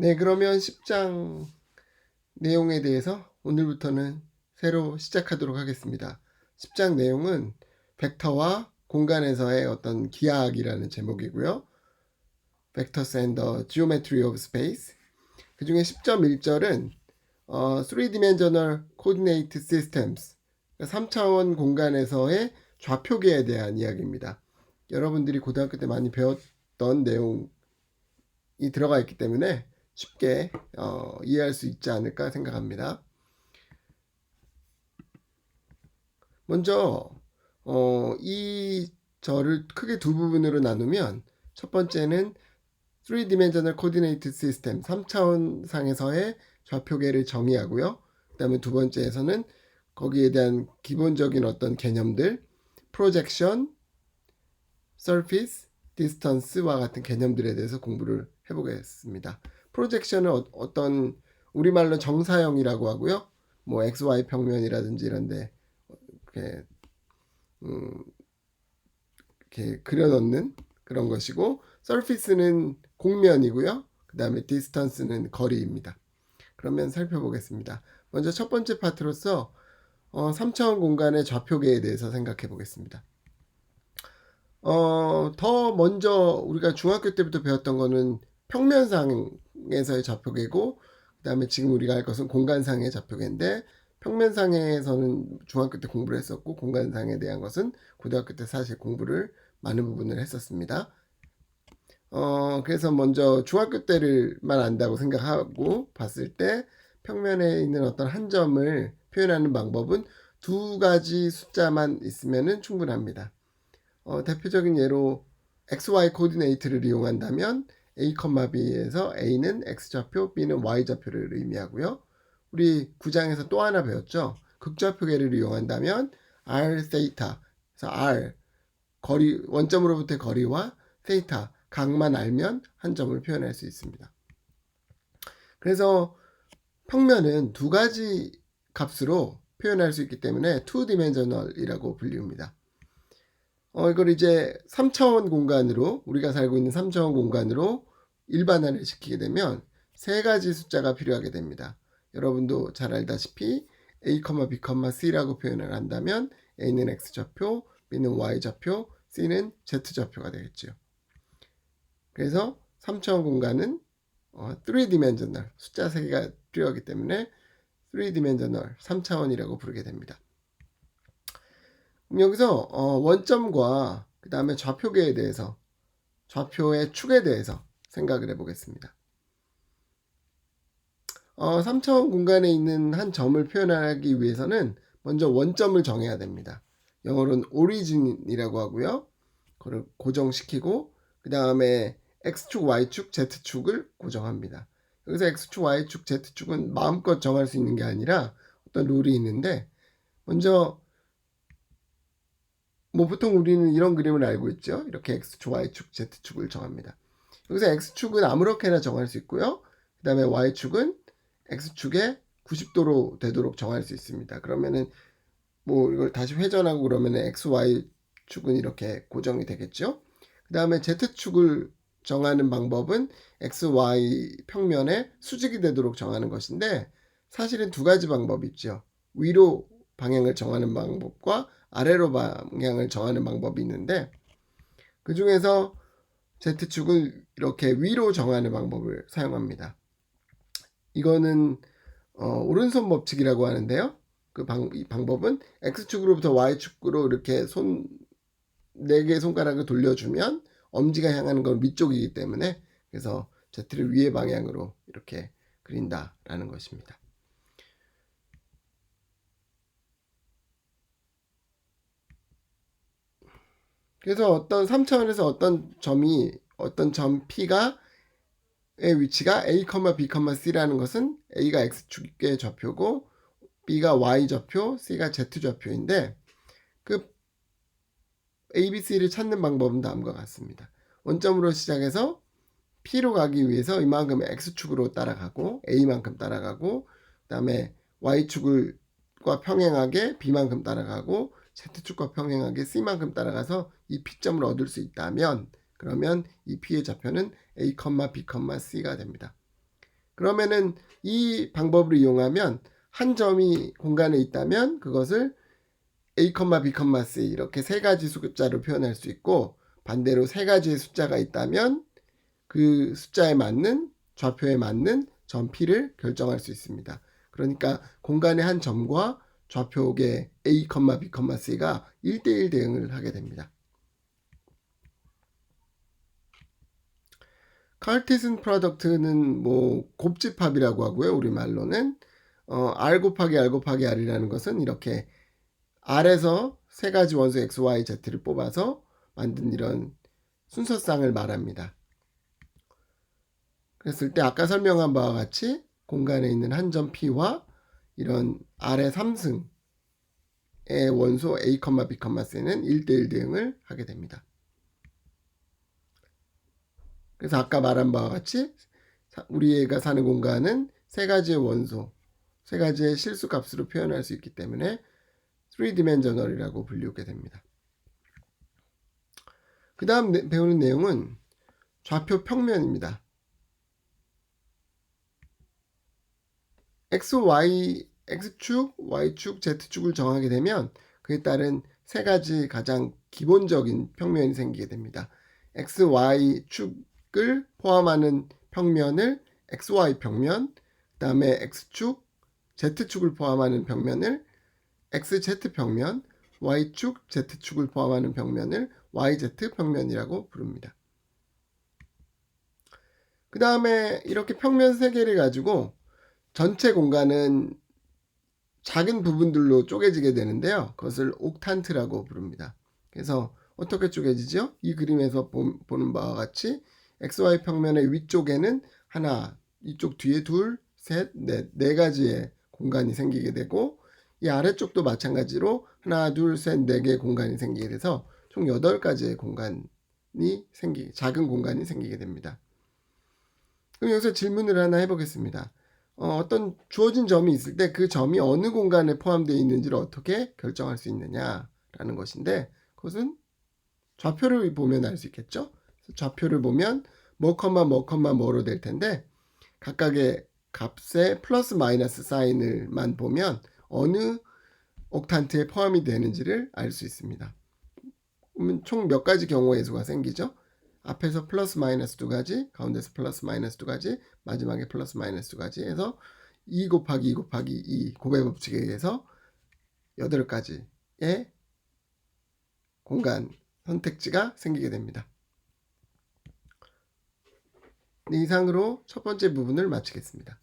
네, 그러면 10장 내용에 대해서 오늘부터는 새로 시작하도록 하겠습니다. 10장 내용은 벡터와 공간에서의 어떤 기하학이라는 제목이고요. And the Geometry of Space. 그 중에 10.1절은 어, 3dimensional coordinate systems, 3차원 공간에서의 좌표계에 대한 이야기입니다. 여러분들이 고등학교 때 많이 배웠던 내용이 들어가 있기 때문에 쉽게 어, 이해할 수 있지 않을까 생각합니다. 먼저 어, 이 절을 크게 두 부분으로 나누면 첫 번째는 3dimensional coordinate system 3차원 상에서의 좌표계를 정의하고요. 그 다음에 두 번째에서는 거기에 대한 기본적인 어떤 개념들 projection, surface, distance와 같은 개념들에 대해서 공부를 해보겠습니다. 프로젝션은 어, 어떤 우리말로 정사형이라고 하고요. 뭐 XY 평면이라든지 이런데 이렇게 음, 이렇게 그려넣는 그런 것이고 surface는 공면이고요. 그 다음에 distance는 거리입니다. 그러면 살펴보겠습니다. 먼저 첫 번째 파트로서 어, 3차원 공간의 좌표계에 대해서 생각해 보겠습니다. 어, 더 먼저 우리가 중학교 때부터 배웠던 거는 평면상에서의 좌표계고 그다음에 지금 우리가 할 것은 공간상의 좌표계인데 평면상에서는 중학교 때 공부를 했었고 공간상에 대한 것은 고등학교 때 사실 공부를 많은 부분을 했었습니다. 어, 그래서 먼저 중학교 때를만 안다고 생각하고 봤을 때 평면에 있는 어떤 한 점을 표현하는 방법은 두 가지 숫자만 있으면 충분합니다. 어, 대표적인 예로 XY 코디네이트를 이용한다면 A, B에서 A는 X좌표, B는 Y좌표를 의미하고요. 우리 구장에서 또 하나 배웠죠. 극좌표계를 이용한다면 R 세이타, 그래서 R 거리 원점으로부터의 거리와 세이타 각만 알면 한 점을 표현할 수 있습니다. 그래서 평면은 두 가지 값으로 표현할 수 있기 때문에 2dimensional이라고 불립니다. 어, 이걸 이제 3차원 공간으로 우리가 살고 있는 3차원 공간으로 일반화를 시키게 되면 세 가지 숫자가 필요하게 됩니다. 여러분도 잘 알다시피 a, b, c라고 표현을 한다면 a는 x좌표, b는 y좌표, c는 z좌표가 되겠죠. 그래서 3차원 공간은 어, 3dimensional 숫자 3개가 필요하기 때문에 3dimensional 3차원이라고 부르게 됩니다. 여기서 어, 원점과 그 다음에 좌표계에 대해서 좌표의 축에 대해서 생각을 해보겠습니다. 어, 3차원 공간에 있는 한 점을 표현하기 위해서는 먼저 원점을 정해야 됩니다. 영어로는 origin이라고 하고요. 그걸 고정시키고 그 다음에 x축, y축, z축을 고정합니다. 여기서 x축, y축, z축은 마음껏 정할 수 있는 게 아니라 어떤 룰이 있는데 먼저 뭐 보통 우리는 이런 그림을 알고 있죠. 이렇게 x축, y축, z축을 정합니다. 여기서 x축은 아무렇게나 정할 수 있고요. 그 다음에 y축은 x축에 90도로 되도록 정할 수 있습니다. 그러면은 뭐 이걸 다시 회전하고 그러면 x, y 축은 이렇게 고정이 되겠죠. 그 다음에 z축을 정하는 방법은 x, y 평면에 수직이 되도록 정하는 것인데 사실은 두 가지 방법이 있죠. 위로 방향을 정하는 방법과 아래로 방향을 정하는 방법이 있는데 그 중에서 Z축을 이렇게 위로 정하는 방법을 사용합니다. 이거는 어, 오른손 법칙이라고 하는데요. 그 방, 이 방법은 X축으로부터 Y축으로 이렇게 손, 네 개의 손가락을 돌려주면 엄지가 향하는 건 위쪽이기 때문에 그래서 Z를 위의 방향으로 이렇게 그린다라는 것입니다. 그래서 어떤 3차원에서 어떤 점이 어떤 점 P가 의 위치가 A, B, C라는 것은 A가 X축의 좌표고 B가 Y좌표, C가 Z좌표인데 그 ABC를 찾는 방법은 다음과 같습니다. 원점으로 시작해서 P로 가기 위해서 이만큼 X축으로 따라가고 A만큼 따라가고 그 다음에 Y축과 평행하게 B만큼 따라가고 Z축과 평행하게 C만큼 따라가서 이 P점을 얻을 수 있다면 그러면 이 P의 좌표는 A, B, C가 됩니다. 그러면은 이 방법을 이용하면 한 점이 공간에 있다면 그것을 a, b, c 이렇게 세 가지 숫자로 표현할 수 있고 반대로 세 가지의 숫자가 있다면 그 숫자에 맞는 좌표에 맞는 점 P를 결정할 수 있습니다. 그러니까 공간의 한 점과 좌표의 A, B, C가 1대1 대응을 하게 됩니다. 카르티슨 프로덕트는 뭐 곱집합이라고 하고요. 우리말로는 어, R 곱하기 R 곱하기 R이라는 것은 이렇게 R에서 세 가지 원소 X, Y, Z를 뽑아서 만든 이런 순서쌍을 말합니다. 그랬을 때 아까 설명한 바와 같이 공간에 있는 한 점 P와 이런 R의 3승의 원소 A, B, C는 1대1 대응을 하게 됩니다. 그래서 아까 말한 바와 같이 우리 애가 사는 공간은 세 가지의 원소, 세 가지의 실수 값으로 표현할 수 있기 때문에 3dimensional이라고 불리우게 됩니다. 그 다음 배우는 내용은 좌표 평면입니다. x, y, x축, y축, z축을 정하게 되면 그에 따른 세 가지 가장 기본적인 평면이 생기게 됩니다. x, y축을 포함하는 평면을 xy 평면, 그 다음에 x축, z축을 포함하는 평면을 xz 평면, y축, z축을 포함하는 평면을 yz 평면이라고 부릅니다. 그 다음에 이렇게 평면 세 개를 가지고 전체 공간은 작은 부분들로 쪼개지게 되는데요. 그것을 옥탄트라고 부릅니다. 그래서 어떻게 쪼개지죠? 이 그림에서 보 는 바와 같이 XY 평면의 위쪽에는 하나, 이쪽 뒤에 둘, 셋, 넷, 네 가지의 공간이 생기게 되고 이 아래쪽도 마찬가지로 하나, 둘, 셋, 네 개의 공간이 생기게 돼서 총 8가지의 공간이 생기, 작은 공간이 생기게 됩니다. 그럼 여기서 질문을 하나 해보겠습니다. 어, 떤 주어진 점이 있을 때 그 점이 어느 공간에 포함되어 있는지를 어떻게 결정할 수 있느냐라는 것인데 그것은 좌표를 보면 알 수 있겠죠. 좌표를 보면 뭐 컴마 뭐 뭐로 될 텐데 각각의 값의 플러스 마이너스 사인을만 보면 어느 옥탄트에 포함이 되는지를 알 수 있습니다. 그러면 총 몇 가지 경우의 수가 생기죠? 앞에서 플러스 마이너스 두 가지, 가운데서 플러스 마이너스 두 가지, 마지막에 플러스 마이너스 두 가지 해서 2 곱하기 2 곱하기 2 고배 법칙에 의해서 8가지의 공간 선택지가 생기게 됩니다. 네, 이상으로 첫 번째 부분을 마치겠습니다.